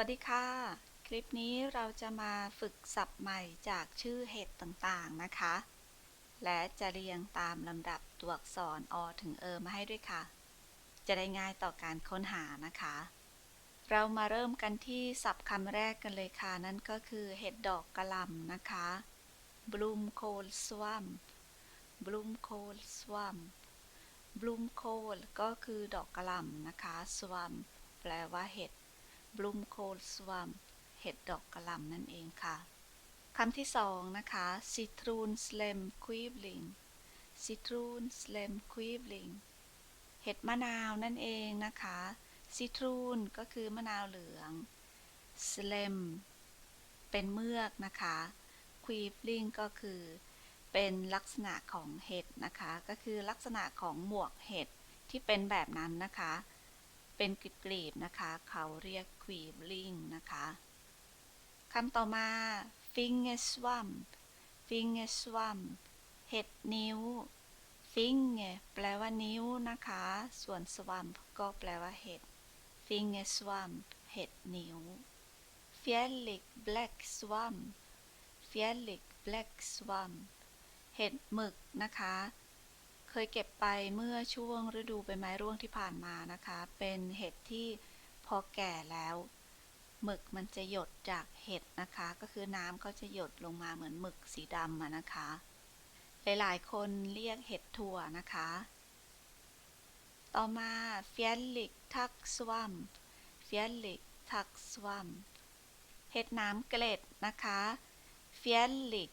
วัสดีค่ะ คลิปนี้เราจะมาฝึกศัพท์ใหม่จากชื่อเห็ดต่างๆนะคะ และจะเรียงตามลำดับตัวอักษรอถึงเออมาให้ด้วยค่ะ จะได้ง่ายต่อการค้นหานะคะ เรามาเริ่มกันที่ศัพท์คำแรกกันเลยค่ะ นั่นก็คือเห็ดดอกกระหล่ำนะคะ bloom coal swamp bloom coal swamp bloom coal ก็คือดอกกระหล่ำนะคะ swamp แปลว่าเห็ด bloom coal swamp เห็ดดอกกระหล่ำนั่นเองค่ะคำที่สองนะคะ citron stem quibbling citron stem quibbling เห็ดมะนาวนั่นเองนะคะ citron ก็คือมะนาวเหลือง stem เป็นเมือกนะคะ quibbling ก็คือเป็นลักษณะของเห็ดนะคะ ก็คือลักษณะของหมวกเห็ดที่เป็นแบบนั้นนะคะ เป็นกลีบๆนะคะ เขาเรียก quibbling นะคะคำต่อมา finger swamp finger swamp เห็ดนิ้ว finger แปลว่านิ้วนะคะ ส่วน swamp ก็แปลว่าเห็ด finger swamp เห็ดนิ้ว Fjellik black swamp Fjellik black swamp เห็ดหมึกนะคะ เคยเก็บไปเมื่อช่วงฤดูใบไม้ร่วงที่ผ่านมานะคะ เป็นเห็ดที่พอแก่แล้ว หมึกมันจะหยดจากเห็ดนะคะ ก็คือน้ำก็จะหยดลงมาเหมือนหมึกสีดำนะคะ หลายๆ คนเรียกเห็ดถั่วนะคะ ต่อมาเฟียนลิกทักสวัมเฟียนลิกทักสวัมเห็ดน้ำเกล็ดนะคะเฟียนลิก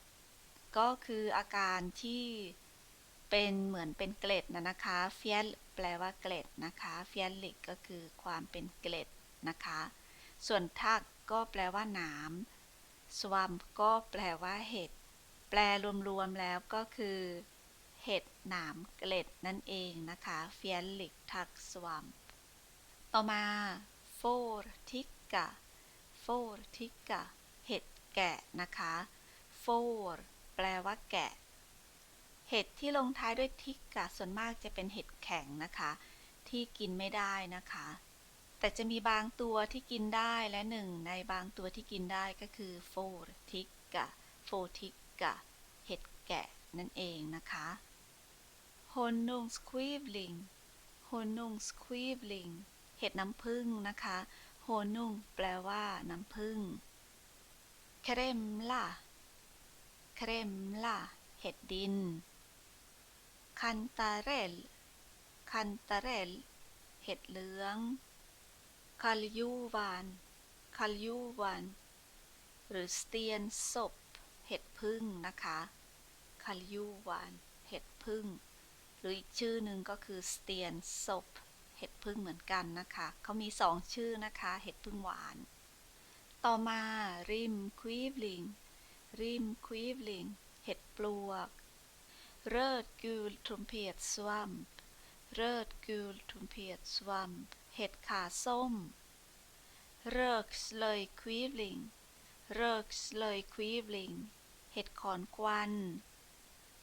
ก็คืออาการที่ เป็นเหมือนเป็นเกล็ดนะนะคะเฟียลแปลว่าเกล็ดนะคะเฟียลิกก็คือความเป็นเกล็ดนะคะ ส่วนทักก็แปลว่าหนามสวัมก็แปลว่าเห็ด แปลรวมๆแล้วก็คือ เห็ดหนามเกล็ดนั่นเองนะคะเฟียลิกทักสวัมต่อมาโฟร์ทิกกะโฟร์ทิกกะเห็ดแกะนะคะโฟร์แปลว่าแกะ เห็ดที่ลงท้ายด้วยทิกกะส่วนมากจะเป็นเห็ดแข็งนะคะ ที่กินไม่ได้นะคะ แต่จะมีบางตัวที่กินได้และหนึ่งในบางตัวที่กินได้ก็คือโฟทิกกะโฟทิกกะเห็ดแกะนั่นเองนะคะฮนนุงสควีบลิงฮนนุงสควีบลิงเห็ดน้ำผึ้งนะคะโฮนุงแปลว่าน้ำผึ้งเครมล่าเครมล่าเห็ดดิน คันตาเรล คันตาเรล เห็ดเหลืองคาลยูวานคาลยูวานหรือสเตียนศพเห็ดพึ่งนะคะคาลยูวานเห็ดพึ่ง หรืออีกชื่อหนึ่งก็คือสเตียนศพเห็ดพึ่งเหมือนกันนะคะเขามีสองชื่อนะคะเห็ดพึ่งหวาน ต่อมาริมควีบลิงริมควีบลิงเห็ดปลวก เริดกูลทรุมเพียดสวัมเริดกูลทรุมเพียดสวัมเห็ดขาส้มเริกสเลยควีบลิงเริกสเลยควีบลิงเห็ดขอนควัน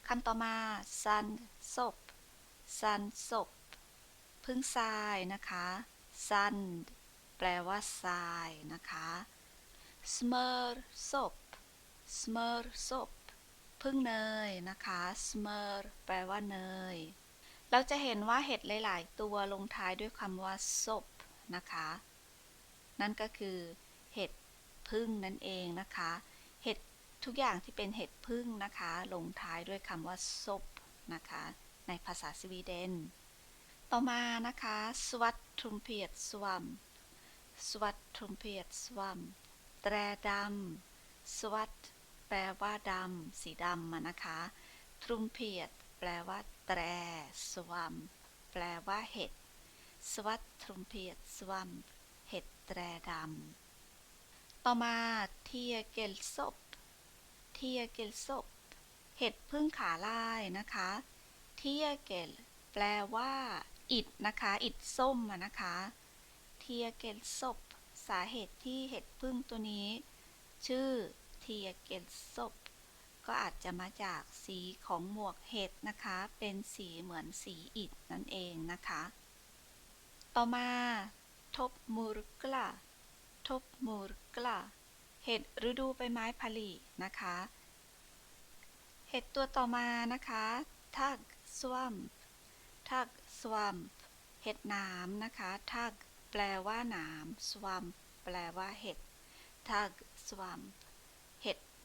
คำต่อมาซันศพซันศพพึ่งทรายนะคะซันแปลว่าทรายนะคะ smur ศพ smur ศ พึ่งเนยนะคะ smur แปลว่าเนย เราจะเห็นว่าเห็ดหลาย ๆ ตัวลงท้ายด้วยคำว่าศพนะคะ นั่นก็คือ เห็ดพึ่งนั่นเองนะคะ เห็ดทุกอย่างที่เป็นเห็ดพึ่งนะคะ ลงท้ายด้วยคำว่าศพนะคะ ในภาษาสวีเดน ต่อมานะคะ สวัสดทรุมเพียดสวัมสวัสดทรุมเพียดสวัมแตรดำสวัสด แปลว่าดำสีดำมานะคะ ทรุมเพียดแปลว่า แตร สวัมแปลว่าเห็ด สวัสทรุมเพียดสวัมเห็ดแตรดำต่อมาเทียเกลซบเทียเกลซบเห็ดพึ่งขาลายนะคะเทียเกลแปลว่า อิดนะคะ อิดส้มนะคะเทียเกลซบสาเหตุที่เห็ดพึ่งตัวนี้ ชื่อ ทียเกลซบก็อาจจะมาจากสีของหมวกเห็ดนะคะ เป็นสีเหมือนสีอิฐนั่นเองนะคะ ต่อมาทบมูรกลาทบมูรกลาเห็ดฤดูใบไม้ผลินะคะ เห็ดตัวต่อมานะคะทักสวัมทักสวัมเห็ดหนามนะคะทักแปลว่าหนามสวัมแปลว่าเห็ดทักสวัม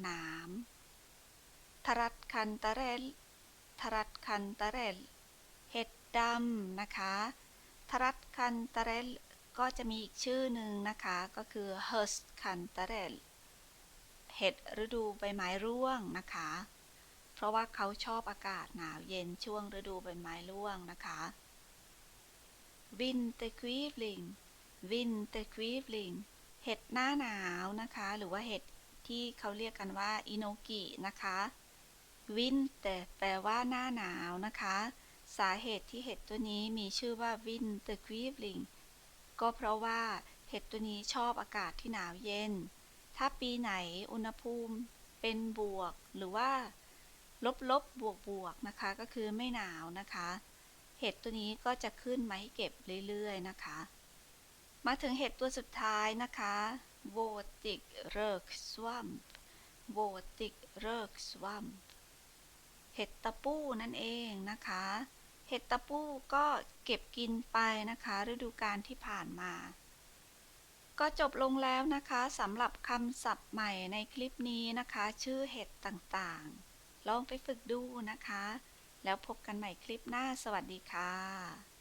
หนามทรัดคันตะเรลทรัดคันตะเรลเห็ดดำนะคะทรัดคันตะเรลก็จะมีอีกชื่อหนึ่งนะคะก็คือ h u r s t คันตะเรลเห็ดฤดูใบไม้ร่วงนะคะ เพราะว่าเขาชอบอากาศหนาวเย็นช่วงฤดูใบไม้ร่วงนะคะ Winterkvibling Winterkvibling เห็ดหน้าหนาวนะคะ หรือว่าเห็ด ที่เขาเรียกกันว่าอิโนกินะคะ Winter แปลว่าหน้าหนาวนะคะ สาเหตุที่เห็ดตัวนี้มีชื่อว่า Winterkvibling ก็เพราะว่าเห็ดตัวนี้ชอบอากาศที่หนาวเย็น ถ้าปีไหนอุณหภูมิเป็นบวกหรือว่า ลบลบบวกบวกนะคะก็คือไม่หนาวนะคะ เห็ดตัวนี้ก็จะขึ้นมาให้เก็บเรื่อยๆนะคะ มาถึงเห็ดตัวสุดท้ายนะคะ v o t i c r ö k swamp v o t i c r ö k swamp เห็ดตะปูนั่นเองนะคะ เห็ดตะปูก็เก็บกินไปนะคะ ฤดูกาลที่ผ่านมา ก็จบลงแล้วนะคะสำหรับคำศัพท์ใหม่ในคลิปนี้นะคะ ชื่อเห็ดต่างๆ ลองไปฝึกดูนะคะ แล้วพบกันใหม่คลิปหน้าสวัสดีค่ะ